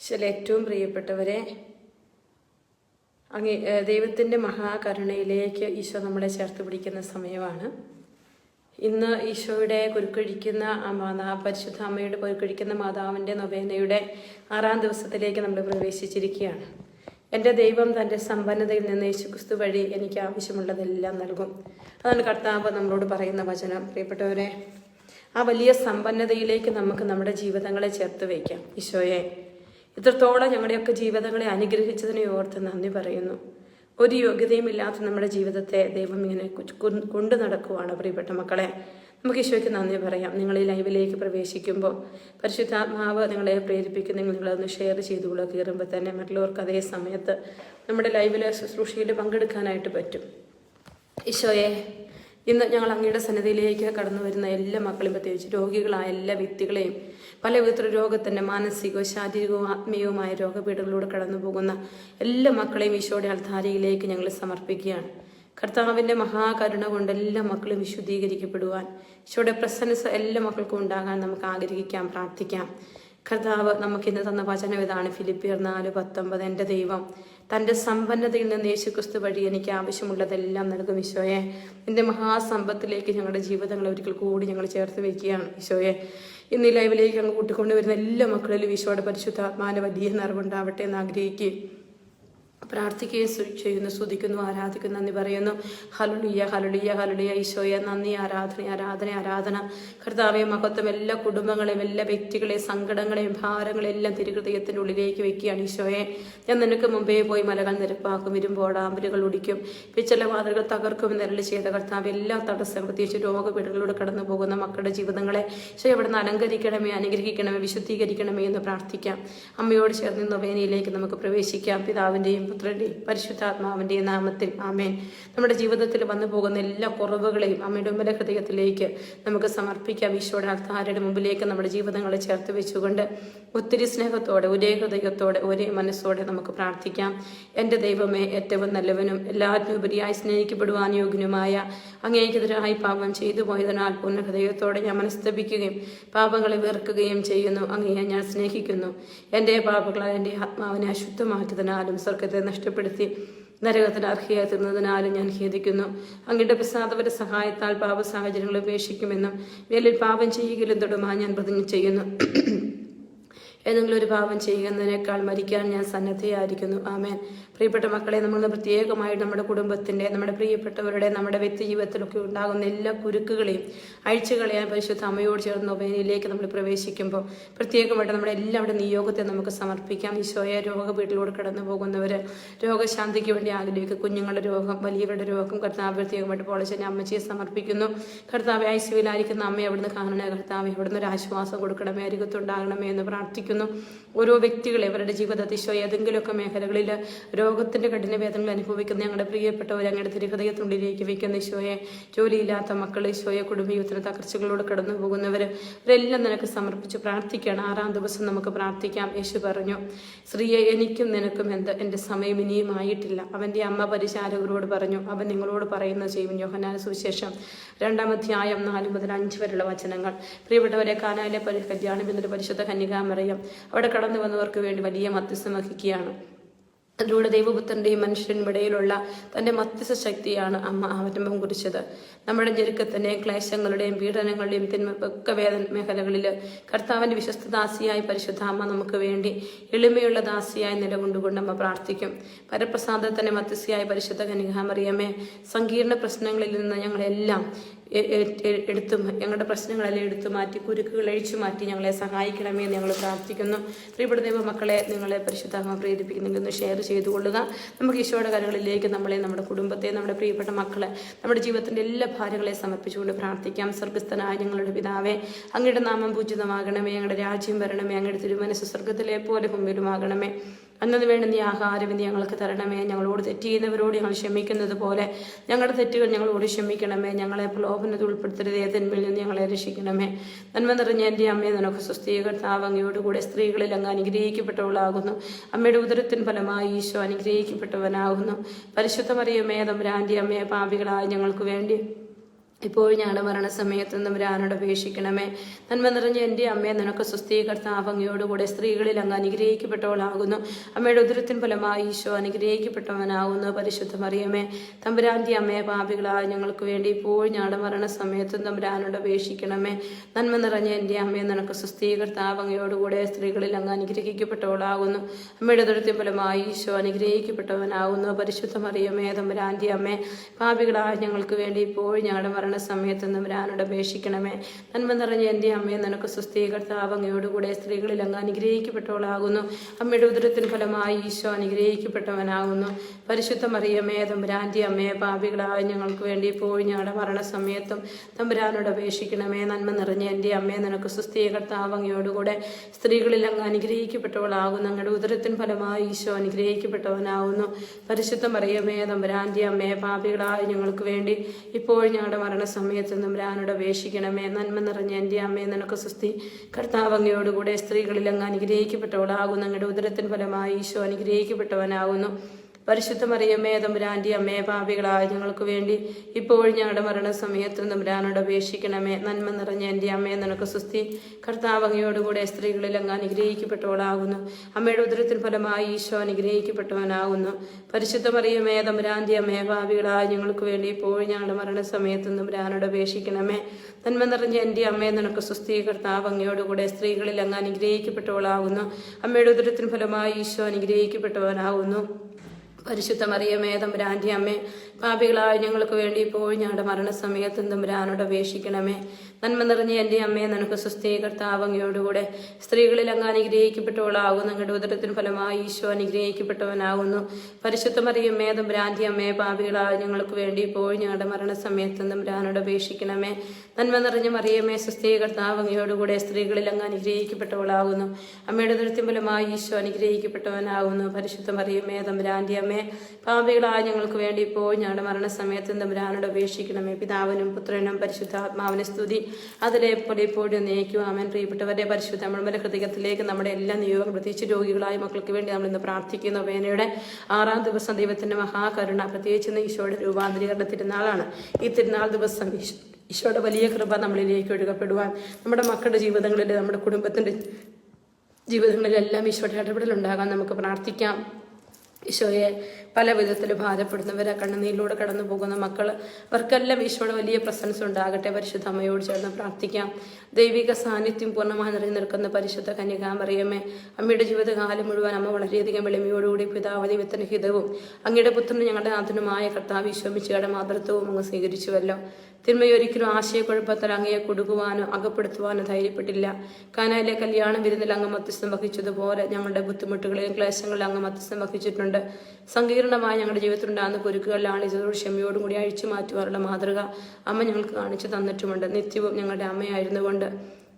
ചില ഏറ്റവും പ്രിയപ്പെട്ടവരെ അങ്ങേ ദൈവത്തിന്റെ മഹാകരുണയിലേക്ക് ഈശോ നമ്മളെ ചേർത്ത് പിടിക്കുന്ന സമയമാണ്. ഇന്ന് ഈശോയുടെ കുരുക്കൊഴിക്കുന്ന മാതാ പരിശുദ്ധ അമ്മയുടെ കുരുക്കൊഴിക്കുന്ന മാതാവിന്റെ നൊവേനയുടെ ആറാം ദിവസത്തിലേക്ക് നമ്മൾ പ്രവേശിച്ചിരിക്കുകയാണ്. എന്റെ ദൈവം തന്റെ സമ്പന്നതയിൽ നിന്ന് യേശുക്രിസ്തു വഴി എനിക്ക് ആവശ്യമുള്ളതെല്ലാം നൽകും. അതാണ് കർത്താവ് നമ്മളോട് പറയുന്ന വചനം. പ്രിയപ്പെട്ടവരെ ആ വലിയ സമ്പന്നതയിലേക്ക് നമുക്ക് നമ്മുടെ ജീവിതങ്ങളെ ചേർത്ത് വയ്ക്കാം. ഈശോയെ ഇത്രത്തോളം ഞങ്ങളുടെയൊക്കെ ജീവിതങ്ങളെ അനുഗ്രഹിച്ചതിനെ ഓർത്ത് നന്ദി പറയുന്നു. ഒരു യോഗ്യതയും ഇല്ലാത്ത നമ്മുടെ ജീവിതത്തെ ദൈവം ഇങ്ങനെ കൊണ്ടു നടക്കുവാണ് പ്രിയപ്പെട്ട മക്കളെ. നമുക്ക് ഈശോയ്ക്ക് നന്ദി പറയാം. നിങ്ങൾ ഈ ലൈവിലേക്ക് പ്രവേശിക്കുമ്പോൾ പരിശുദ്ധാത്മാവ് നിങ്ങളെ പ്രേരിപ്പിക്കുന്നെങ്കിൽ നിങ്ങളതൊന്ന് ഷെയർ ചെയ്തുകൊള്ളുക. കയറുമ്പോൾ തന്നെ മറ്റുള്ളവർക്ക് അതേ സമയത്ത് നമ്മുടെ ലൈവിലെ ശുശ്രൂഷയിൽ പങ്കെടുക്കാനായിട്ട് പറ്റും. ഈശോയെ ഇന്ന് ഞങ്ങൾ അങ്ങയുടെ സന്നിധിയിലേക്ക് കടന്നു വരുന്ന എല്ലാ മക്കളെയും പ്രത്യേകിച്ച് രോഗികളായ എല്ലാ വ്യക്തികളെയും പല വിധത്തിലുള്ള രോഗത്തിന്റെ മാനസികവും ശാരീരികവും ആത്മീയവുമായ രോഗപീഠകളിലൂടെ കടന്നു പോകുന്ന എല്ലാ മക്കളെയും ഈശോയുടെ അൾധാരയിലേക്ക് ഞങ്ങൾ സമർപ്പിക്കുകയാണ്. കർത്താവിന്റെ മഹാകരുണ കൊണ്ട് എല്ലാ മക്കളും വിശുദ്ധീകരിക്കപ്പെടുവാൻ ഈശോയുടെ പ്രസന്നസ് എല്ലാ മക്കൾക്കും ഉണ്ടാകാൻ നമുക്ക് ആഗ്രഹിക്കാം പ്രാർത്ഥിക്കാം. കർത്താവ് നമുക്ക് ഇന്ന് തന്ന വചനം ഇതാണ്. ഫിലിപ്പിയർ നാല് പത്തൊമ്പത്. എന്റെ ദൈവം തന്റെ സമ്പന്നതയിൽ നിന്ന് യേശുക്രിസ്തു വഴി എനിക്ക് ആവശ്യമുള്ളതെല്ലാം നൽകും ഈശോയെ. എന്റെ മഹാസമ്പത്തിലേക്ക് ഞങ്ങളുടെ ജീവിതങ്ങൾ ഒരിക്കൽ കൂടി ഞങ്ങൾ ചേർത്ത് വയ്ക്കുകയാണ് ഈശോയെ. ഇന്ന് ലൈവിലേക്ക് അങ്ങ് കൂട്ടിക്കൊണ്ടുവരുന്ന എല്ലാ മക്കളിലും ഈശോയുടെ പരിശുദ്ധാത്മാന വലിയ നിറവുണ്ടാവട്ടെ എന്ന് ആഗ്രഹിക്കുകയും പ്രാർത്ഥിക്കുകയും ചെയ്യുന്നു സ്തുതിക്കുന്നു ആരാധിക്കുന്നു നന്ദി പറയുന്നു. ഹലുളിയ ഹലുളിയ ഹലുളിയ ഈശോയ നന്ദി ആരാധന ആരാധന ആരാധന. കർത്താവെ മഹത്വം എല്ലാ കുടുംബങ്ങളെയും എല്ലാ വ്യക്തികളെയും സങ്കടങ്ങളെയും ഭാരങ്ങളെയും എല്ലാം തിരുഹൃദയത്തിന്റെ ഉള്ളിലേക്ക് വെക്കുകയാണ് ഈശോയെ. ഞാൻ നിനക്ക് മുമ്പേ പോയി മലകൾ നിരപ്പാക്കും ഇരുമ്പോടാമ്പലുകൾ ഉടിക്കും. പിച്ചല വാതിലുകൾ തകർക്കും നിരളി ചെയ്ത കർത്താവ് എല്ലാ തടസ്സങ്ങളും പ്രത്യേകിച്ച് രോഗപീഠകളിലൂടെ കടന്നു പോകുന്ന മക്കളുടെ ജീവിതങ്ങളെ ഈശോ എവിടെ നിന്ന് അലങ്കരിക്കണമേ അനുഗ്രഹിക്കണമേ വിശുദ്ധീകരിക്കണമേ എന്ന് പ്രാർത്ഥിക്കാം. അമ്മയോട് ചേർന്ന് നൊവേനയിലേക്ക് നമുക്ക് പ്രവേശിക്കാം. പിതാവിന്റെയും പുത്രന്റെയും പരിശുദ്ധാത്മാവിന്റെ നാമത്തിൽ. ആമേൻ. നമ്മുടെ ജീവിതത്തിൽ വന്നു പോകുന്ന എല്ലാ കുറവുകളെയും അമ്മയുടെ ഉമ്മല ഹൃദയത്തിലേക്ക് നമുക്ക് സമർപ്പിക്കാം. ഈശോയുടെ അർത്ഥാരുടെ മുമ്പിലേക്ക് നമ്മുടെ ജീവിതങ്ങളെ ചേർത്ത് വെച്ചുകൊണ്ട് ഒത്തിരി സ്നേഹത്തോടെ ഒരേ ഹൃദയത്തോടെ ഒരേ മനസ്സോടെ നമുക്ക് പ്രാർത്ഥിക്കാം. എന്റെ ദൈവമേ ഏറ്റവും നല്ലവനും എല്ലാറ്റിനും ഉപരിയായി സ്നേഹിക്കപ്പെടുവാൻ യോഗ്യനുമായ അങ്ങേക്കെതിരായി പാപം ചെയ്തു പോയതിനാൽ പൂർണ ഹൃദയത്തോടെ ഞാൻ മനസ്തപിക്കുകയും പാപങ്ങളെ വെറുക്കുകയും ചെയ്യുന്നു. അങ്ങയെ ഞാൻ സ്നേഹിക്കുന്നു. എന്റെ പാപങ്ങളാൽ എന്റെ ആത്മാവിനെ അശുദ്ധമാക്കിയതിനാലും സ്വർഗത്തെ നഷ്ടപ്പെടുത്തി നരകത്തിന് അർഹിയായി തീർന്നതിനാലും ഞാൻ ഖേദിക്കുന്നു. അങ്ങയുടെ പ്രസാദവര സഹായത്താൽ പാപ സാഹചര്യങ്ങൾ ഉപേക്ഷിക്കുമെന്നും വേലിൽ പാപം ചെയ്യുകയിലും തൊടുമാൻ ഞാൻ പ്രതിജ്ഞ ചെയ്യുന്നു. ഏതെങ്കിലും ഒരു പാപം ചെയ്യുന്നതിനേക്കാൾ മരിക്കാൻ ഞാൻ സന്നദ്ധയായിരിക്കുന്നു. ആമേൻ. പ്രിയപ്പെട്ട മക്കളെ നമ്മൾ പ്രത്യേകമായിട്ട് നമ്മുടെ കുടുംബത്തിന്റെ നമ്മുടെ പ്രിയപ്പെട്ടവരുടെ നമ്മുടെ വ്യക്തി ജീവിതത്തിലൊക്കെ ഉണ്ടാകുന്ന എല്ലാ കുരുക്കുകളെയും അഴിച്ചു കളയാൻ പരിശുദ്ധ അമ്മയോട് ചേർന്ന് ഒബേനയിലേക്ക് നമ്മൾ പ്രവേശിക്കുമ്പോൾ പ്രത്യേകമായിട്ട് നമ്മുടെ എല്ലാവരുടെ നിയോഗത്തെ നമുക്ക് സമർപ്പിക്കാം. ഈശോയെ രോഗ വീട്ടിലൂടെ കടന്നു പോകുന്നവർ രോഗശാന്തിക്ക് വേണ്ടി ആഗ്രഹിക്കുക കുഞ്ഞുങ്ങളുടെ രോഗം വലിയവരുടെ രോഗം കർത്താവ് പ്രത്യേകമായിട്ട് പോളച്ചനെ അമ്മച്ചിയെ സമർപ്പിക്കുന്നു. കർത്താവ് ഐശ്വര്യയിലായിരിക്കുന്ന അമ്മയെ അവിടുന്ന് കാണണേ കർത്താവ് അവിടുന്ന് ഒരു ആശ്വാസം കൊടുക്കണമേ അരികത്തുണ്ടാകണമേ എന്ന് പ്രാർത്ഥിക്കുന്നു. ഓരോ വ്യക്തികളെ അവരുടെ ജീവിതത്തിൽ ഈശോ ഏതെങ്കിലുമൊക്കെ മേഖലകളിൽ രോഗത്തിന്റെ കഠിന വേദനകൾ അനുഭവിക്കുന്ന ഞങ്ങളുടെ പ്രിയപ്പെട്ടവർ തിരുഹൃദയത്തിനുള്ളിലേക്ക് വയ്ക്കുന്ന ഈശോയെ ജോലിയില്ലാത്ത മക്കൾ ഈശോയെ കുടുംബജീവിതത്തിന് തകർച്ചകളോട് കടന്നു പോകുന്നവർ അവരെല്ലാം നിനക്ക് സമർപ്പിച്ച് പ്രാർത്ഥിക്കുകയാണ്. ആറാം ദിവസം നമുക്ക് പ്രാർത്ഥിക്കാം. യേശു പറഞ്ഞു സ്ത്രീയെ എനിക്കും നിനക്കും എന്ത്? എന്റെ സമയം ഇനിയും ആയിട്ടില്ല. അവന്റെ അമ്മ പരിചാരകരോട് പറഞ്ഞു അവൻ നിങ്ങളോട് പറയുന്ന ചെയ്യും യോഹനാന സുവിശേഷം രണ്ടാം അധ്യായം നാല് മുതൽ അഞ്ച് വരെയുള്ള വചനങ്ങൾ. പ്രിയപ്പെട്ടവരെ കാനാലെ കല്യാണം എന്നൊരു പരിശുദ്ധ കന്യകാമറിയം അവിടെ കടന്നു വന്നവർക്ക് വേണ്ടി വലിയ മധ്യസ്ഥം വഹിക്കുകയാണ്. അതിലൂടെ ദൈവപുത്രന്റെയും മനുഷ്യനും ഇടയിലുള്ള തന്റെ മധ്യസ്ഥ ശക്തിയാണ് അമ്മ അവരംഭം കുറിച്ചത്. നമ്മുടെ ഞെരുക്കത്തിന്റെയും ക്ലേശങ്ങളുടെയും പീഡനങ്ങളുടെയും തിന്മ ഒക്കെ വേദന മേഖലകളിൽ കർത്താവിന്റെ വിശ്വസ്ത ദാസിയായി പരിശുദ്ധ അമ്മ നമുക്ക് വേണ്ടി എളിമയുള്ള ദാസിയായി നിലകൊണ്ടുകൊണ്ട് അമ്മ പ്രാർത്ഥിക്കും. പരപ്രസാദത്തിന്റെ മധ്യസ്ഥയായ പരിശുദ്ധ കനികാമറിയമ്മേ സങ്കീർണ പ്രശ്നങ്ങളിൽ നിന്ന് ഞങ്ങളെല്ലാം എടുത്തു ഞങ്ങളുടെ പ്രശ്നങ്ങളെല്ലാം എടുത്തു മാറ്റി കുരുക്കുകൾ അഴിച്ചു മാറ്റി ഞങ്ങളെ സഹായിക്കണമേ എന്ന് ഞങ്ങൾ പ്രാർത്ഥിക്കുന്നു. പ്രിയപ്പെട്ട ദൈവ മക്കളെ നിങ്ങളെ പരിശുദ്ധാത്മ പ്രേരിപ്പിക്കുന്നെങ്കിൽ ഒന്ന് ഷെയർ ചെയ്തു കൊള്ളുക. നമുക്ക് ഈശോയുടെ കരകളിലേക്ക് നമ്മളെ നമ്മുടെ കുടുംബത്തെ നമ്മുടെ പ്രിയപ്പെട്ട മക്കളെ നമ്മുടെ ജീവിതത്തിന്റെ എല്ലാ ഭാരങ്ങളെ സമർപ്പിച്ചുകൊണ്ട് പ്രാർത്ഥിക്കാം. സ്വർഗസ്ഥനായ ഞങ്ങളുടെ പിതാവേ അങ്ങയുടെ നാമം പൂജിതമാകണമേ ഞങ്ങളുടെ രാജ്യം വരണമേ അങ്ങയുടെ തിരുമനസ് സ്വർഗത്തിലെ പോലെ മുമ്പിലുമാകണമേ അന്നു വേണ്ട നീ ആഹാരം നീ ഞങ്ങൾക്ക് തരണമേ. ഞങ്ങളോട് തെറ്റ് ചെയ്യുന്നവരോട് ഞങ്ങൾ ക്ഷമിക്കുന്നത് പോലെ ഞങ്ങളുടെ തെറ്റുകൾ ഞങ്ങളോട് ക്ഷമിക്കണമേ. ഞങ്ങളെ പ്രലോഭനത്തിൽ ഉൾപ്പെടുത്തരുത്. ഏതെന്മിൽ നിന്ന് ഞങ്ങളെ രക്ഷിക്കണമേ. നന്മ നിറഞ്ഞ എന്റെ അമ്മയെ നിനക്ക് സ്വസ്ഥീകർത്താവങ്ങയോട് അങ്ങയോടുകൂടെ സ്ത്രീകളിൽ അങ്ങ് അനുഗ്രഹിക്കപ്പെട്ടവളാകുന്നു. അമ്മയുടെ ഉദരത്തിൻ ഫലമായി ഈശോ അനുഗ്രഹിക്കപ്പെട്ടവനാകുന്നു. പരിശുദ്ധമറിയമേ തമ്പുരാന്റെ അമ്മയെ പാപികളായ ഞങ്ങൾക്ക് വേണ്ടി ഇപ്പോൾ ഞങ്ങളുടെ മരണസമയത്ത് തമ്പുരാനോട് അപേക്ഷിക്കണമേ. നന്മ നിറഞ്ഞ എന്റെ അമ്മയെ നിനക്ക് സുസ്ഥീകർത്താവ് ഭംഗിയോടുകൂടെ സ്ത്രീകളിൽ അങ്ങ് അനുഗ്രഹിക്കപ്പെട്ടവളാകുന്നു. അമ്മയുടെ ഉദരത്തിൻ ഫലമായി ഈശോ അനുഗ്രഹിക്കപ്പെട്ടവനാകുന്നു. പരിശുദ്ധ മറിയമേ തമ്പുരാന്റെ അമ്മയെ പാപികളായ ഞങ്ങൾക്ക് വേണ്ടി ഇപ്പോൾ ഞങ്ങളുടെ മരണസമയത്തും തമ്പുരാനോട് അപേക്ഷിക്കണമേ. നന്മ നിറഞ്ഞ എന്റെ അമ്മയെ നിനക്ക് സുസ്ഥീകർത്താവ് ഭംഗിയോടുകൂടെ സ്ത്രീകളിൽ അങ്ങ് അനുഗ്രഹിക്കപ്പെട്ടവളാകുന്നു. അമ്മയുടെ ഉദരത്തിൻ ഫലമായി ഈശോ അനുഗ്രഹിക്കപ്പെട്ടവനാകുന്നു. പരിശുദ്ധ മറിയമേ തമ്പുരാന്റെ അമ്മേ പാപികളായ ഞങ്ങൾക്ക് വേണ്ടി ഇപ്പോൾ ഞങ്ങളുടെ മരണസമയത്ത് രാനോട് അപേക്ഷിക്കണമേ. നന്മ നിറഞ്ഞ എന്റെ അമ്മയെ നിനക്ക് സുസ്ഥീകർത്താവ് അങ്ങയോടുകൂടെ സ്ത്രീകളിൽ അങ്ങ് അനുഗ്രഹിക്കപ്പെട്ടവളാകുന്നു. അമ്മയുടെ ഉദരത്തിന് ഫലമായി ഈശോ അനുഗ്രഹിക്കപ്പെട്ടവനാകുന്നു. പരിശുദ്ധ മറിയമേ തമ്പുരാന്റെ അമ്മയെ പാപികളായ ഞങ്ങൾക്ക് വേണ്ടി പോയി ഞങ്ങളുടെ മരണസമയത്തും തമ്പുരാനോട് അപേക്ഷിക്കണമേ. നന്മ നിറഞ്ഞ എന്റെ അമ്മയെ നിനക്ക് സുസ്ഥീകർത്താവ് അങ്ങയോടുകൂടെ സ്ത്രീകളിൽ അങ്ങ് അനുഗ്രഹിക്കപ്പെട്ടവളാകുന്നു. അങ്ങയുടെ ഉദരത്തിന് ഫലമായി ഈശോ അനുഗ്രഹിക്കപ്പെട്ടവനാകുന്നു. പരിശുദ്ധ മറിയമേ തമ്പുരാന്റെ അമ്മയെ പാപികളായ ഞങ്ങൾക്ക് വേണ്ടി ഇപ്പോൾ ഞങ്ങളുടെ മരണസമയത്ത് തമ്പുരാനോട് അപേക്ഷിക്കണമേ. നന്മ നിറഞ്ഞ എന്റെ അമ്മയെ നിനക്ക് സുസ്ഥി കർത്താവങ്ങയോടുകൂടെ സ്ത്രീകളിൽ അങ്ങ് അനുഗ്രഹിക്കപ്പെട്ടവളാകുന്നു. അങ്ങയുടെ ഉദരത്തിന് ഫലമായി ഈശോ അനുഗ്രഹിക്കപ്പെട്ടവനാകുന്നു. പരിശുദ്ധ മറിയമ്മേ തമ്പുരാന്റെ അമ്മയെ പാപികളായ ഞങ്ങൾക്ക് വേണ്ടി ഇപ്പോൾ ഞങ്ങളുടെ മരണസമയത്തും തമ്പുരാനോട് അപേക്ഷിക്കണമേ. നന്മ നിറഞ്ഞ എന്റെ അമ്മയെ നിനക്ക് സുസ്ഥി കർത്താവങ്ങയോടുകൂടെ സ്ത്രീകളിൽ അങ്ങ് അനുഗ്രഹിക്കപ്പെട്ടവളാകുന്നു. അമ്മയുടെ ഉദരത്തിൽ ഫലമായി ഈശോ അനുഗ്രഹിക്കപ്പെട്ടവനാകുന്നു. പരിശുദ്ധ മറിയമ്മേ തമ്പുരാന്റെ അമ്മയെ പാപികളായ ഞങ്ങൾക്ക് വേണ്ടി ഇപ്പോൾ ഞങ്ങളുടെ മരണസമയത്തും തമ്പുരാനോട് അപേക്ഷിക്കണമേ. നന്മ നിറഞ്ഞ എന്റെ അമ്മയെ നിനക്ക് സുസ്ഥി കർത്താവങ്ങയോടുകൂടെ സ്ത്രീകളിൽ അങ്ങ് അനുഗ്രഹിക്കപ്പെട്ടവളാകുന്നു. അമ്മയുടെ ഉദരത്തിന് ഫലമായി ഈശോ അനുഗ്രഹിക്കപ്പെട്ടവനാകുന്നു. പരിശുദ്ധ മറിയമേ തമ്പുരാന്റെ അമ്മേ പാപികളായ ഞങ്ങൾക്ക് വേണ്ടി ഇപ്പോൾ ഞങ്ങളുടെ മരണസമയത്തും തമ്പുരാനോട് അപേക്ഷിക്കണമേ. നന്മ നിറഞ്ഞ എന്റെ അമ്മയെ നിനക്ക് സുസ്ഥീകർത്താവ് കർത്താവങ്ങയോടുകൂടെ സ്ത്രീകളിൽ അങ്ങ് അനുഗ്രഹിക്കപ്പെട്ടവളാകുന്നു. അങ്ങയുടെ ഉദരത്തിന് ഫലമായി ഈശോ അനുഗ്രഹിക്കപ്പെട്ടവനാകുന്നു. പരിശുദ്ധമറിയമ്മേ മറിയമ്മേ ഭ്രാന്തി അമ്മയെ പാപികളായ ഞങ്ങൾക്ക് വേണ്ടി ഇപ്പോൾ ഞങ്ങളുടെ മരണസമയത്തും തമ്പുരാനോട് അപേക്ഷിക്കണമേ. നന്മ നിറഞ്ഞ മറിയമ്മേ സുസ്ഥീകർത്താവ് കർത്താവങ്ങയോടുകൂടെ സ്ത്രീകളിൽ അങ്ങ് അനുഗ്രഹിക്കപ്പെട്ടവളാകുന്നു. അമ്മയുടെ ഉദരത്തിന് ഫലമായി ഈശോ അനുഗ്രഹിക്കപ്പെട്ടവനാകുന്നു. പരിശുദ്ധ മറിയമ്മേ ഭ്രാന്തി അമ്മേ പാപികളായ ഞങ്ങൾക്ക് വേണ്ടി ഇപ്പോൾ ഞങ്ങളുടെ മരണസമയത്തും തമ്പുരാനോട് അപേക്ഷിക്കണമേ. പിതാവിനും പുത്രനും പരിശുദ്ധാത്മാവിനെ സ്തുതി. അതിലെ പോലെ ഇപ്പോഴും നീക്കും ആമൻ. പ്രിയപ്പെട്ടവരെ പരിശുദ്ധ നമ്മളുടെ ഹൃദയത്തിലേക്ക് നമ്മുടെ എല്ലാ നിയോഗം പ്രത്യേകിച്ച് രോഗികളായ മക്കൾക്ക് വേണ്ടി നമ്മൾ ഇന്ന് പ്രാർത്ഥിക്കുന്ന. വേനയുടെ ആറാം ദിവസം ദൈവത്തിന്റെ മഹാകരുണ. പ്രത്യേകിച്ച് ഈശോയുടെ രൂപാന്തരീകരണ തിരുനാളാണ്. ഈ തിരുനാൾ ദിവസം ഈശോയുടെ വലിയ കൃപ നമ്മളിലേക്ക് ഒഴുകപ്പെടുവാൻ നമ്മുടെ മക്കളുടെ ജീവിതങ്ങളിൽ നമ്മുടെ കുടുംബത്തിന്റെ ജീവിതങ്ങളിലെല്ലാം ഈശോയുടെ ഇടപെടലുണ്ടാകാൻ നമുക്ക് പ്രാർത്ഥിക്കാം. ഈശോയെ പല വിധത്തിൽ ഭാരപ്പെടുന്നവരെ. കണ്ണുനീരിലൂടെ കടന്നു പോകുന്ന മക്കൾ അവർക്കെല്ലാം ഈശോയുടെ വലിയ പ്രസൻസ് ഉണ്ടാകട്ടെ. പരിശുദ്ധ അമ്മയോട് ചേർന്ന് പ്രാർത്ഥിക്കാം. ദൈവിക സാന്നിധ്യം പൂർണമായി നിറഞ്ഞു നിൽക്കുന്ന പരിശുദ്ധ കന്യകാമറിയമ്മേ അമ്മയുടെ ജീവിതകാലം മുഴുവൻ അമ്മ വളരെയധികം വെളിമയോടുകൂടി പിതാവതി ദൈവത്തിന് ഹിതവും അങ്ങയുടെ പുത്രന് ഞങ്ങളുടെ നാഥനുമായ കർത്താവ് ഈശോമിച്ചയുടെ മാതൃത്വവും അങ്ങ് സ്വീകരിച്ചുവല്ലോ. തിന്മയൊരിക്കലും ആശയക്കുഴപ്പത്തിൽ അങ്ങയെ കൊടുക്കുവാനോ അകപ്പെടുത്തുവാനോ ധൈര്യപ്പെട്ടില്ല. കാനയിലെ കല്യാണം വിരുന്നിൽ അങ്ങ് മധ്യസ്ഥം വഹിച്ചതുപോലെ ഞങ്ങളുടെ ബുദ്ധിമുട്ടുകളിലും ക്ലേശങ്ങളിലും അങ്ങ് മധ്യസ്ഥം വഹിച്ചിട്ടുണ്ട്. സങ്കീർണമായ ഞങ്ങളുടെ ജീവിതത്തിൽ ജീവിതത്തിലുണ്ടാകുന്ന കുരുക്കുകളിലാണ് ഇതോട് ക്ഷമയോടും കൂടി അഴിച്ചു മാറ്റുവാനുള്ള മാതൃക അമ്മ ഞങ്ങൾക്ക് കാണിച്ചു തന്നിട്ടുമുണ്ട്. നിത്യവും ഞങ്ങളുടെ അമ്മയായിരുന്നുകൊണ്ട്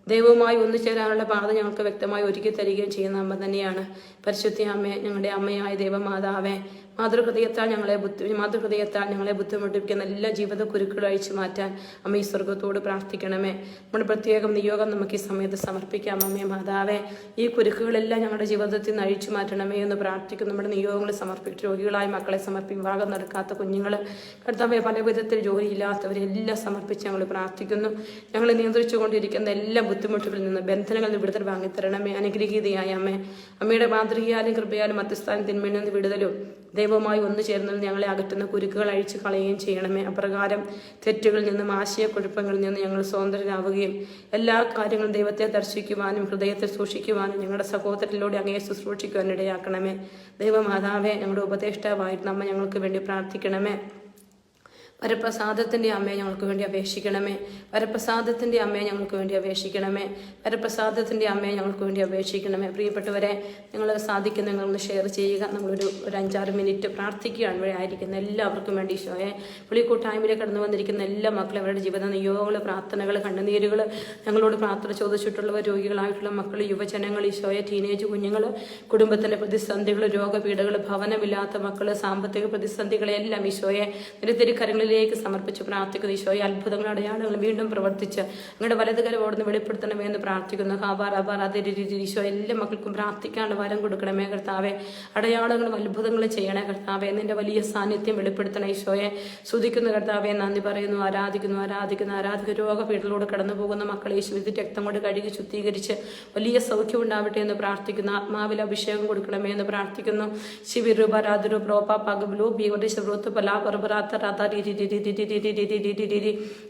ദൈവവുമായി ഒന്നുചേരാനുള്ള പാത ഞങ്ങൾക്ക് വ്യക്തമായി ഒരുക്കി തരികയും ചെയ്യുന്ന അമ്മ തന്നെയാണ്. പരിശുദ്ധി അമ്മയെ ഞങ്ങളുടെ അമ്മയായ ദൈവമാതാവേ മാതൃഹൃദയത്താൽ ഞങ്ങളെ ബുദ്ധി മാതൃഹൃദയത്താൽ ഞങ്ങളെ ബുദ്ധിമുട്ടിപ്പിക്കുന്ന എല്ലാ ജീവിത കുരുക്കളും അഴിച്ചു മാറ്റാൻ അമ്മ ഈ സ്വർഗത്തോട് പ്രാർത്ഥിക്കണമേ. നമ്മുടെ പ്രത്യേകം നിയോഗം നമുക്ക് ഈ സമയത്ത് സമർപ്പിക്കാം. അമ്മേ മാതാവേ ഈ കുരുക്കുകളെല്ലാം ഞങ്ങളുടെ ജീവിതത്തിൽ നിന്ന് അഴിച്ചു മാറ്റണമേ എന്ന് പ്രാർത്ഥിക്കും നമ്മുടെ നിയോഗങ്ങൾ സമർപ്പിച്ചു രോഗികളായ മക്കളെ സമർപ്പിക്കും. വിവാഹം നടക്കാത്ത കുഞ്ഞുങ്ങൾ കർത്താവെ പല വിധത്തിൽ ജോലിയില്ലാത്തവരെല്ലാം സമർപ്പിച്ച് ഞങ്ങൾ പ്രാർത്ഥിക്കുന്നു. ഞങ്ങൾ നിയന്ത്രിച്ചു കൊണ്ടിരിക്കുന്ന എല്ലാ ബുദ്ധിമുട്ടുകളിൽ നിന്ന് ബന്ധനങ്ങളിൽ നിന്ന് വിടുതൽ വാങ്ങിത്തരണമേ. അനുഗ്രഹീതയായ അമ്മേ അമ്മയുടെ മാതൃകയാലും കൃപയാലും മധ്യസ്ഥാനത്തിന്മേൽ നിന്ന് വിടുതലും ദൈവമായി ഒന്നു ചേർന്നത് ഞങ്ങളെ അകറ്റുന്ന കുരുക്കുകൾ അഴിച്ച് കളയുകയും ചെയ്യണമേ. അപ്രകാരം തെറ്റുകളിൽ നിന്നും ആശയക്കുഴപ്പങ്ങളിൽ നിന്നും ഞങ്ങൾ സ്വതന്ത്രരാവുകയും എല്ലാ കാര്യങ്ങളും ദൈവത്തെ ദർശിക്കുവാനും ഹൃദയത്തെ സൂക്ഷിക്കുവാനും ഞങ്ങളുടെ സഹോദരത്തിലൂടെ അങ്ങയെ ശുശ്രൂഷിക്കുവാൻ ഇടയാക്കണമേ. ദൈവമാതാവേ ഞങ്ങളുടെ ഉപദേഷ്ടാവായിട്ട് നമ്മൾ ഞങ്ങൾക്ക് വേണ്ടി പ്രാർത്ഥിക്കണമേ. വരപ്രസാദത്തിന്റെ അമ്മയെ ഞങ്ങൾക്ക് വേണ്ടി അപേക്ഷിക്കണമേ. വരപ്രസാദത്തിന്റെ അമ്മയെ ഞങ്ങൾക്ക് വേണ്ടി അപേക്ഷിക്കണമേ. വരപ്രസാദത്തിന്റെ അമ്മയെ ഞങ്ങൾക്ക് വേണ്ടി അപേക്ഷിക്കണമേ. പ്രിയപ്പെട്ടവരെ നിങ്ങൾ സാധിക്കുന്ന നിങ്ങളൊന്ന് ഷെയർ ചെയ്യുക. നമ്മളൊരു ഒരു അഞ്ചാറ് മിനിറ്റ് പ്രാർത്ഥിക്കുകയാണ്. ഇവിടെ ആയിരിക്കുന്ന എല്ലാവർക്കും വേണ്ടി ഈശോയെ പുളി കൂട്ടായ്മയിലേക്ക് കടന്നു വന്നിരിക്കുന്ന എല്ലാ മക്കളും അവരുടെ ജീവിത നിയോഗങ്ങൾ പ്രാർത്ഥനകൾ കണ്ണുനീരുകൾ ഞങ്ങളോട് പ്രാർത്ഥന ചോദിച്ചിട്ടുള്ളവർ രോഗികളായിട്ടുള്ള മക്കൾ യുവജനങ്ങൾ ഈശോയെ ടീനേജ് കുഞ്ഞുങ്ങൾ കുടുംബത്തിന്റെ പ്രതിസന്ധികൾ രോഗപീഠകൾ ഭവനമില്ലാത്ത മക്കൾ സാമ്പത്തിക പ്രതിസന്ധികളെല്ലാം ഈശോയെ നിരത്തിരി കരങ്ങളിൽ കരങ്ങളിലേക്ക് സമർപ്പിച്ച് പ്രാർത്ഥിക്കുന്നു. ഈശോയെ അത്ഭുതങ്ങൾ അടയാളങ്ങൾ വീണ്ടും പ്രവർത്തിച്ച് അങ്ങയുടെ വലതുകരം ഓടുന്ന് വെളിപ്പെടുത്തണമേ എന്ന് പ്രാർത്ഥിക്കുന്നു. ഹാബാർ അബാർ അതേ രീതിയിൽ ഈശോ എല്ലാ മക്കൾക്കും പ്രാർത്ഥിക്കാനുള്ള വരം കൊടുക്കണമേ കർത്താവെ. അടയാളങ്ങളും അത്ഭുതങ്ങളും ചെയ്യണേ കർത്താവെ. നിന്റെ വലിയ സാന്നിധ്യം വെളിപ്പെടുത്തണേ ഈശോയെ. സ്തുതിക്കുന്ന കർത്താവെ നന്ദി പറയുന്നു ആരാധിക്കുന്നു ആരാധിക്കുന്നു. ആരാധിക രോഗപീഠിലൂടെ കടന്നു പോകുന്ന മക്കളെ യേശുവിധി രക്തം കൊണ്ട് കഴുകി ശുദ്ധീകരിച്ച് വലിയ സൗഖ്യം ഉണ്ടാവട്ടെ എന്ന് പ്രാർത്ഥിക്കുന്നു. ആത്മാവിൽ അഭിഷേകം കൊടുക്കണമേ എന്ന് പ്രാർത്ഥിക്കുന്നു. ശിവിരു പരാതുരു പ്രോപ പകബലു ബീവറി പലാ പർബറാത്ത രാധാ രീതി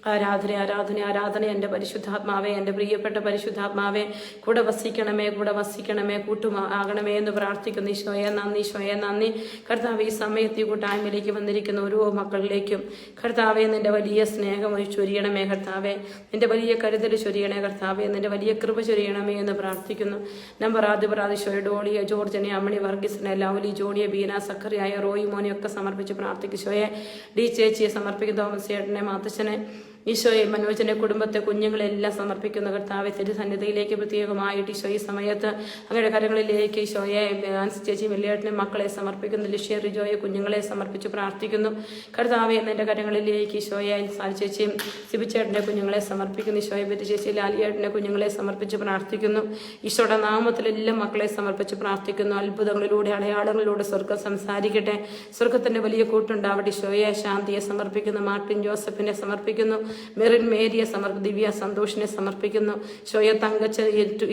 ആരാധന ആരാധന ആരാധന എന്റെ പരിശുദ്ധാത്മാവേ എന്റെ പ്രിയപ്പെട്ട പരിശുദ്ധാത്മാവേ കൂടെ വസിക്കണമേ കൂടെ വസിക്കണമേ കൂട്ടുമാ ആകണമേ എന്ന് പ്രാർത്ഥിക്കുന്നു ഈശോയെ നന്ദി ഈശോയെ നന്ദി കർത്താവ് ഈ സമയത്ത് ഈ കൂട്ടായ്മയിലേക്ക് വന്നിരിക്കുന്ന ഓരോ മക്കളിലേക്കും കർത്താവെ നിന്റെ വലിയ സ്നേഹം ചൊരിയണമേ കർത്താവെ നിന്റെ വലിയ കരുതൽ ചൊരിയണേ കർത്താവെ നിന്റെ വലിയ കൃപ ചൊരിയണമേ എന്ന് പ്രാർത്ഥിക്കുന്നു നമ്പർ ആദ്യ പ്രാതിശോയ ഡോളിയ ജോർജനെ അമ്മണി വർഗീസിനെ ലൗലി ജോണിയെ ബീന സക്കറിയായ റോയി മോനെയൊക്കെ സമർപ്പിച്ച് പ്രാർത്ഥിക്കുശോയെ ഡി ചേച്ചിയെ സമർപ്പിക്കുന്ന തോമസ് ചേട്ടനെ മാത്തച്ഛനെ ഈശോയെ മനോജന്റെ കുടുംബത്തെ കുഞ്ഞുങ്ങളെല്ലാം സമർപ്പിക്കുന്ന കർത്താവെ തിരുസന്നിധിയിലേക്ക് പ്രത്യേകമായിട്ട് ഈശോ ഈ സമയത്ത് അങ്ങയുടെ കരങ്ങളിലേക്ക് ഈശോയെ ചേച്ചി വെള്ളിയാട്ടിനെ മക്കളെ സമർപ്പിക്കുന്നു. ലിഷ്യ റിജോയെ കുഞ്ഞുങ്ങളെ സമർപ്പിച്ച് പ്രാർത്ഥിക്കുന്നു. കർത്താവെ എന്നെ കരങ്ങളിലേക്ക് ഈശോയെ സാരി ചേച്ചിയും സിബിച്ചേട്ടന്റെ കുഞ്ഞുങ്ങളെ സമർപ്പിക്കുന്നു. ഈശോയെ ബെറ്റി ചേച്ചി ലാലിയേട്ടന്റെ കുഞ്ഞുങ്ങളെ സമർപ്പിച്ച് പ്രാർത്ഥിക്കുന്നു. ഈശോയുടെ നാമത്തിലെല്ലാം മക്കളെ സമർപ്പിച്ച് പ്രാർത്ഥിക്കുന്നു. അത്ഭുതങ്ങളിലൂടെ അടയാളങ്ങളിലൂടെ സ്വർഗം സംസാരിക്കട്ടെ. സ്വർഗത്തിന്റെ വലിയ കൂട്ടുണ്ടാവട്ടെ. ഈശോയെ ശാന്തിയെ സമർപ്പിക്കുന്നു. മാർട്ടിൻ ജോസഫിനെ സമർപ്പിക്കുന്നു. മെറിൻ മേരിയെ സമർപ്പി ദിവ്യ സന്തോഷിനെ സമർപ്പിക്കുന്നു. ശോയ തങ്കച്ച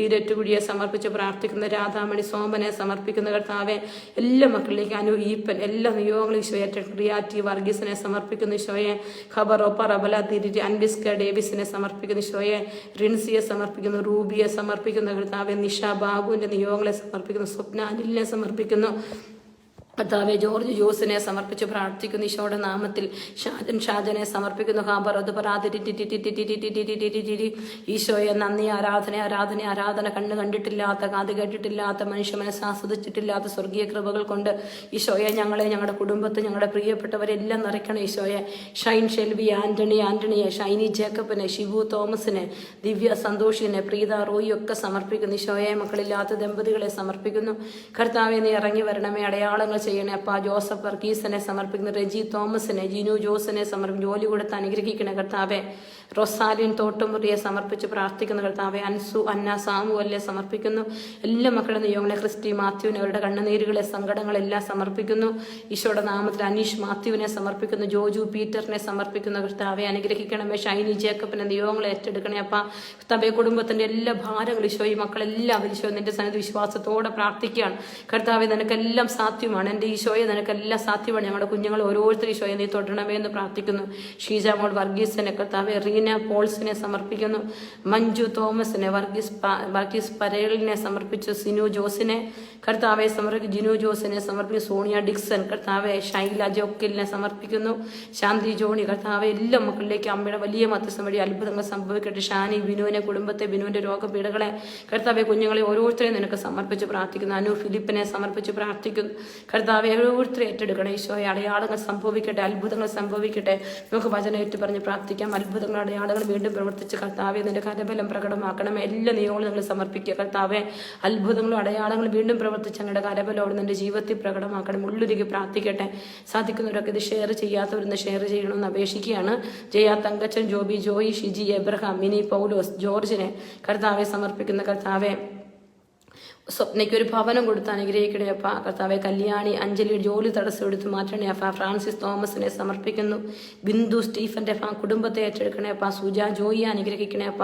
ഈരറ്റുകുടിയെ സമർപ്പിച്ച് പ്രാർത്ഥിക്കുന്ന രാധാമണി സോമനെ സമർപ്പിക്കുന്ന കർത്താവെ എല്ലാ മക്കളിലേക്ക് അനു ഈപ്പൻ എല്ലാ നിയോഗങ്ങളും ഈശോയെ ക്രിയാറ്റി വർഗീസിനെ സമർപ്പിക്കുന്നു ഈശോയെ. ഖബറോ പറബല തിരി അൻബിസ്ക ഡേവിസിനെ സമർപ്പിക്കുന്നു ഈശോയെ. റിൻസിയെ സമർപ്പിക്കുന്നു റൂബിയെ സമർപ്പിക്കുന്ന കർത്താവെ നിഷ ബാബുവിന്റെ നിയോഗങ്ങളെ സമർപ്പിക്കുന്നു സ്വപ്ന അനിലിനെ സമർപ്പിക്കുന്നു. കർത്താവെ ജോർജ് ജോസിനെ സമർപ്പിച്ച് പ്രാർത്ഥിക്കുന്നു ഈശോയുടെ നാമത്തിൽ ഷാജൻ ഷാജനെ സമർപ്പിക്കുന്നു ഹാബർ അത് ഈശോയെ നന്ദി ആരാധന ആരാധന ആരാധന കണ്ണ് കണ്ടിട്ടില്ലാത്ത കാത് കേട്ടിട്ടില്ലാത്ത മനുഷ്യ മനസ്സാസ്വദിച്ചിട്ടില്ലാത്ത സ്വർഗീയ കൃപകൾ കൊണ്ട് ഈശോയെ ഞങ്ങളെ ഞങ്ങളുടെ കുടുംബത്തെ ഞങ്ങളുടെ പ്രിയപ്പെട്ടവരെല്ലാം നിറയ്ക്കണം ഈശോയെ ഷൈൻ ഷെൽവി ആന്റണി ആന്റണിയെ ഷൈനി ജേക്കബിനെ ഷിബു തോമസിനെ ദിവ്യ സന്തോഷിനെ പ്രീത റോയി ഒക്കെ സമർപ്പിക്കുന്നു ഈശോയെ മക്കളില്ലാത്ത ദമ്പതികളെ സമർപ്പിക്കുന്നു കർത്താവെ നീ ഇറങ്ങി വരണമേ അടയാളങ്ങൾ ചെയ്യണേ. അപ്പ ജോസഫ് വർഗീസിനെ സമർപ്പിക്കുന്ന റെജി തോമസിനെ ജിനു ജോസിനെ സമർപ്പിക്കുന്നു ജോലി കൊടുത്ത് അനുഗ്രഹിക്കണേ കർത്താവെ. റൊസാലിൻ തോട്ടുമുറിയെ സമർപ്പിച്ച് പ്രാർത്ഥിക്കുന്ന കർത്താവെ അൻസു അന്ന സാമുവല്ലെ സമർപ്പിക്കുന്നു. എല്ലാ മക്കളുടെ നിയോഗങ്ങളെ ക്രിസ്റ്റി മാത്യുവിനെ അവരുടെ കണ്ണുനീരുകളെ സങ്കടങ്ങളെല്ലാം സമർപ്പിക്കുന്നു. ഈശോയുടെ നാമത്തിൽ അനീഷ് മാത്യുവിനെ സമർപ്പിക്കുന്നു. ജോജു പീറ്ററിനെ സമർപ്പിക്കുന്ന. കർത്താവെ അനുഗ്രഹിക്കണമേ. ഷൈനി ജേക്കബിന്റെ നിയോഗങ്ങളെ ഏറ്റെടുക്കണേ അപ്പ. കർത്താവെ കുടുംബത്തിന്റെ എല്ലാ ഭാരങ്ങളും ഈശോ ഈ മക്കളെല്ലാം ഈശോ നിന്റെ സന്നിധി വിശ്വാസത്തോടെ പ്രാർത്ഥിക്കുകയാണ്. കർത്താവെ നിനക്കെല്ലാം സാധ്യമാണ്. എന്റെ ഈശോയെ നിനക്കെല്ലാം സാധ്യമാണ്. ഞങ്ങളുടെ കുഞ്ഞുങ്ങൾ ഓരോരുത്തരും ഈശോയെ നീ തൊടണമേ എന്ന് പ്രാർത്ഥിക്കുന്നു. ഷീജ മോൾ വർഗീസിനെ കർത്താവെ റീന പോൾസിനെ സമർപ്പിക്കുന്നു. മഞ്ജു തോമസിനെ വർഗീസ് വർഗീസ് പരേലിനെ സമർപ്പിച്ചു. സിനു ജോസിനെ കർത്താവെ സമർപ്പിക്കും ജിനു ജോസിനെ സമർപ്പിക്കുന്നു. സോണിയ ഡിക്സൺ കർത്താവെ ഷൈല ജോക്കിലിനെ സമർപ്പിക്കുന്നു. ശാന്തി ജോണി കർത്താവെ എല്ലാ മക്കളിലേക്ക് അമ്മയുടെ വലിയ മധ്യസ്ഥം വഴി അത്ഭുതങ്ങൾ സംഭവിക്കട്ടെ. ഷാനി ബിനുവിനെ കുടുംബത്തെ ബിനുവിന്റെ രോഗപീഠകളെ കർത്താവെ കുഞ്ഞുങ്ങളെ ഓരോരുത്തരെയും നിനക്ക് സമർപ്പിച്ച് പ്രാർത്ഥിക്കുന്നു. അനു ഫിലിപ്പിനെ സമർപ്പിച്ച് പ്രാർത്ഥിക്കുന്നു. കർത്താവെ ഓരോരുത്തരെ ഏറ്റെടുക്കണം. ഈശോയെ അടയാളങ്ങൾ സംഭവിക്കട്ടെ അത്ഭുതങ്ങൾ സംഭവിക്കട്ടെ. നമുക്ക് വചനം ഏറ്റു പറഞ്ഞ് പ്രാർത്ഥിക്കാം. അത്ഭുതങ്ങൾ അടയാളങ്ങൾ വീണ്ടും പ്രവർത്തിച്ച് കർത്താവെ നിന്റെ കരബലം പ്രകടമാക്കണം എല്ലാ നിയമങ്ങളും ഞങ്ങൾ സമർപ്പിക്കുക. കർത്താവെ അത്ഭുതങ്ങളും അടയാളങ്ങളും വീണ്ടും പ്രവർത്തിച്ച് ഞങ്ങളുടെ കരബലോട് നിന്റെ ജീവിതത്തിൽ പ്രകടമാക്കണം. ഉള്ളുരുകി പ്രാർത്ഥിക്കട്ടെ. സാധിക്കുന്നവരൊക്കെ ഇത് ഷെയർ ചെയ്യാത്തവരിന്ന് ഷെയർ ചെയ്യണമെന്ന് അപേക്ഷിക്കുകയാണ്. ജയ തങ്കച്ചൻ ജോബി ജോയി ഷിജി എബ്രഹാം മിനി പൗലോസ് ജോർജിനെ കർത്താവെ സമർപ്പിക്കുന്ന കർത്താവെ സ്വപ്നയ്ക്ക് ഒരു ഭവനം കൊടുത്ത് അനുഗ്രഹിക്കണേ അപ്പ. കർത്താവെ കല്യാണി അഞ്ജലി ജോലി തടസ്സം എടുത്ത് മാറ്റണേ അപ്പ. ഫ്രാൻസിസ് തോമസിനെ സമർപ്പിക്കുന്നു. ബിന്ദു സ്റ്റീഫന്റെ കുടുംബത്തെ ഏറ്റെടുക്കണേ അപ്പ. സുജ ജോയിയെ അനുഗ്രഹിക്കണേ അപ്പ.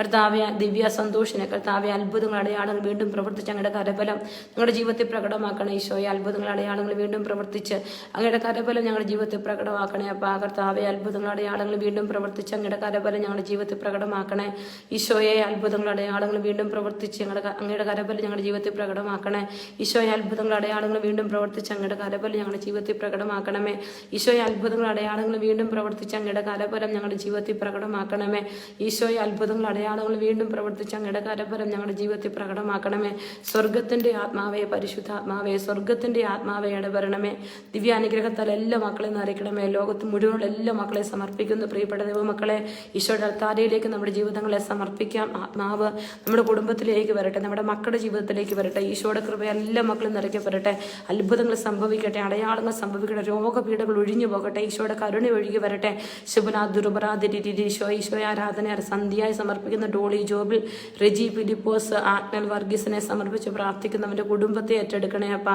കർത്താവെ ദിവ്യ സന്തോഷിനെ കർത്താവെ അത്ഭുതങ്ങൾ അടയാളങ്ങൾ വീണ്ടും പ്രവർത്തിച്ച് അങ്ങയുടെ കരബലം ഞങ്ങളുടെ ജീവിതത്തിൽ പ്രകടമാക്കണേ. ഈശോയെ അത്ഭുതങ്ങൾ അടയാളങ്ങൾ വീണ്ടും പ്രവർത്തിച്ച് അങ്ങയുടെ കരബലം ഞങ്ങളുടെ ജീവിതത്തിൽ പ്രകടമാക്കണേ അപ്പ. കർത്താവെ അത്ഭുതങ്ങൾ അടയാളങ്ങൾ വീണ്ടും പ്രവർത്തിച്ച് അങ്ങയുടെ കരബലം ഞങ്ങളുടെ ജീവിതത്തിൽ പ്രകടമാക്കണേ. ഈശോയെ അത്ഭുതങ്ങൾ അടയാളങ്ങൾ വീണ്ടും പ്രവർത്തിച്ച് ഞങ്ങളുടെ അങ്ങയുടെ കരബലം ഞങ്ങളുടെ ജീവിതത്തിൽ പ്രകടമാക്കണേ ഈശോയെ അത്ഭുതങ്ങൾ അടയാളങ്ങൾ വീണ്ടും പ്രവർത്തിച്ച് അങ്ങയുടെ കരബലം ഞങ്ങളുടെ ജീവിതത്തിൽ പ്രകടമാക്കണമേ. ഈശോയെ അത്ഭുതങ്ങൾ അടയാളങ്ങൾ വീണ്ടും പ്രവർത്തിച്ച് അങ്ങയുടെ കരബലം ഞങ്ങളുടെ ജീവിതത്തിൽ പ്രകടമാക്കണമേ. ഈശോയെ അത്ഭുതങ്ങൾ അടയാളങ്ങൾ വീണ്ടും പ്രവർത്തിച്ച് അങ്ങയുടെ കരബലം ഞങ്ങളുടെ ജീവിതത്തിൽ പ്രകടമാക്കണമേ. സ്വർഗത്തിന്റെ ആത്മാവയെ പരിശുദ്ധാത്മാവേ സ്വർഗത്തിന്റെ ആത്മാവയെ ഇടപെടണമേ. ദിവ്യാനുഗ്രഹത്താൽ എല്ലാ മക്കളെ നിറയ്ക്കണമേ ലോകത്ത് മുഴുവനുള്ള എല്ലാ മക്കളെ സമർപ്പിക്കുന്നു. പ്രിയപ്പെട്ട ദൈവമക്കളെ ഈശോയുടെ അൽത്താരയിലേക്ക് നമ്മുടെ ജീവിതങ്ങളെ സമർപ്പിക്കാം. ആത്മാവ് നമ്മുടെ കുടുംബത്തിലേക്ക് വരട്ടെ. നമ്മുടെ മക്കളുടെ ജീവിതത്തിൽ കുടുംബത്തിലേക്ക് വരട്ടെ. ഈശോയുടെ കൃപ എല്ലാ മക്കളും നിറയ്ക്കപ്പെടട്ടെ അത്ഭുതങ്ങൾ സംഭവിക്കട്ടെ. അടയാളങ്ങൾ സംഭവിക്കട്ടെ. രോഗപീഠകൾ ഒഴിഞ്ഞു പോകട്ടെ. ഈശോയുടെ കരുണ ഒഴുകി വരട്ടെ. ശുഭനാ ദുർബറാതിരി ഈശോ ഈശോയെ ആരാധന സന്ധ്യയായി സമർപ്പിക്കുന്ന ഡോളി ജോബിൽ റെജി ഫിലിപ്പോസ് ആഗ്നൽ വർഗീസിനെ സമർപ്പിച്ച് പ്രാർത്ഥിക്കുന്നവന്റെ കുടുംബത്തെ ഏറ്റെടുക്കണേ അപ്പ.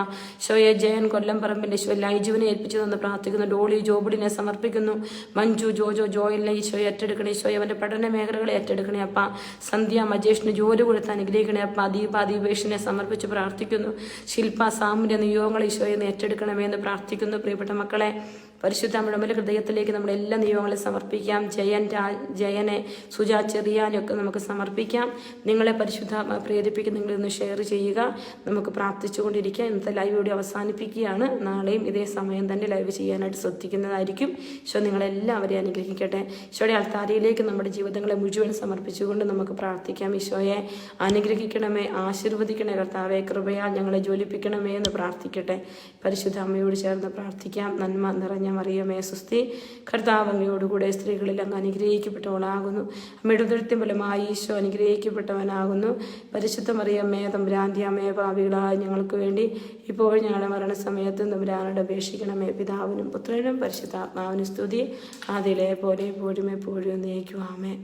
ഷോയെ ജയൻ കൊല്ലം പറമ്പിന്റെ ഈശോ ലൈജുവിനെ ഏൽപ്പിച്ചു തന്ന് പ്രാർത്ഥിക്കുന്നു. ഡോളി ജോബിഡിനെ സമർപ്പിക്കുന്നു. മഞ്ജു ജോജോ ജോയിലിനെ ഈശോ ഏറ്റെടുക്കണേ. ഈശോയെ അവന്റെ പഠന മേഖലകളെ ഏറ്റെടുക്കണേ അപ്പ. സന്ധ്യ മജേഷിന് ജോലി കൊടുത്ത് അനുഗ്രഹിക്കണേ അപ്പ. ദീപ ദീപേഷിനെ സമർപ്പിച്ച് പ്രാർത്ഥിക്കുന്നു. ശില്പ സാമുന്റെ നിയോഗങ്ങൾ ഈശോയെ ഏറ്റെടുക്കണമേ എന്ന് പ്രാർത്ഥിക്കുന്നു. പ്രിയപ്പെട്ട മക്കളെ പരിശുദ്ധ നമ്മുടെ ഹൃദയത്തിലേക്ക് നമ്മുടെ എല്ലാ നിയമങ്ങളും സമർപ്പിക്കാം. ജയൻ ജയനെ സുജാ ചെറിയാനൊക്കെ നമുക്ക് സമർപ്പിക്കാം. നിങ്ങളെ പരിശുദ്ധാത്മ പ്രേരിപ്പിക്കുന്ന നിങ്ങളിന്ന് ഷെയർ ചെയ്യുക. നമുക്ക് പ്രാർത്ഥിച്ചുകൊണ്ടിരിക്കുക ഇന്നത്തെ ലൈവ് ഇവിടെ അവസാനിപ്പിക്കുകയാണ്. നാളെയും ഇതേ സമയം തന്നെ ലൈവ് ചെയ്യാനായിട്ട് ശ്രദ്ധിക്കുന്നതായിരിക്കും. ഈശോ നിങ്ങളെല്ലാവരെയും അനുഗ്രഹിക്കട്ടെ. ഈശോയുടെ അൾത്താരയിലേക്ക് നമ്മുടെ ജീവിതങ്ങളെ മുഴുവൻ സമർപ്പിച്ചുകൊണ്ട് നമുക്ക് പ്രാർത്ഥിക്കാം. ഈശോയെ അനുഗ്രഹിക്കണമേ ആശീർവദിക്കണേ കർത്താവെ കൃപയാൽ ഞങ്ങളെ ജ്വലിപ്പിക്കണമേ എന്ന് പ്രാർത്ഥിക്കട്ടെ. പരിശുദ്ധ അമ്മയോട് ചേർന്ന് പ്രാർത്ഥിക്കാം. നന്മ നിറഞ്ഞ മറിയമേ സുസ്തി കർത്താവങ്ങയോടുകൂടെ സ്ത്രീകളിൽ അങ്ങ് അനുഗ്രഹിക്കപ്പെട്ടവളാകുന്നു. അമ്മയുടെ ഉദരത്തിൻ ഫലമായി ഈശോ അനുഗ്രഹിക്കപ്പെട്ടവനാകുന്നു. പരിശുദ്ധ മറിയമ്മേ തമ്പുരാന്തി അമ്മേ ഭാവികളായ ഞങ്ങൾക്ക് വേണ്ടി ഇപ്പോൾ ഞങ്ങളുടെ മരണസമയത്ത് തമ്പുരാനോട് അപേക്ഷിക്കണമേ. പിതാവിനും പുത്രനും പരിശുദ്ധാത്മാവിനും സ്തുതി. ആദിലെ പോലെ എപ്പോഴും എപ്പോഴും നയിക്കുവാമേ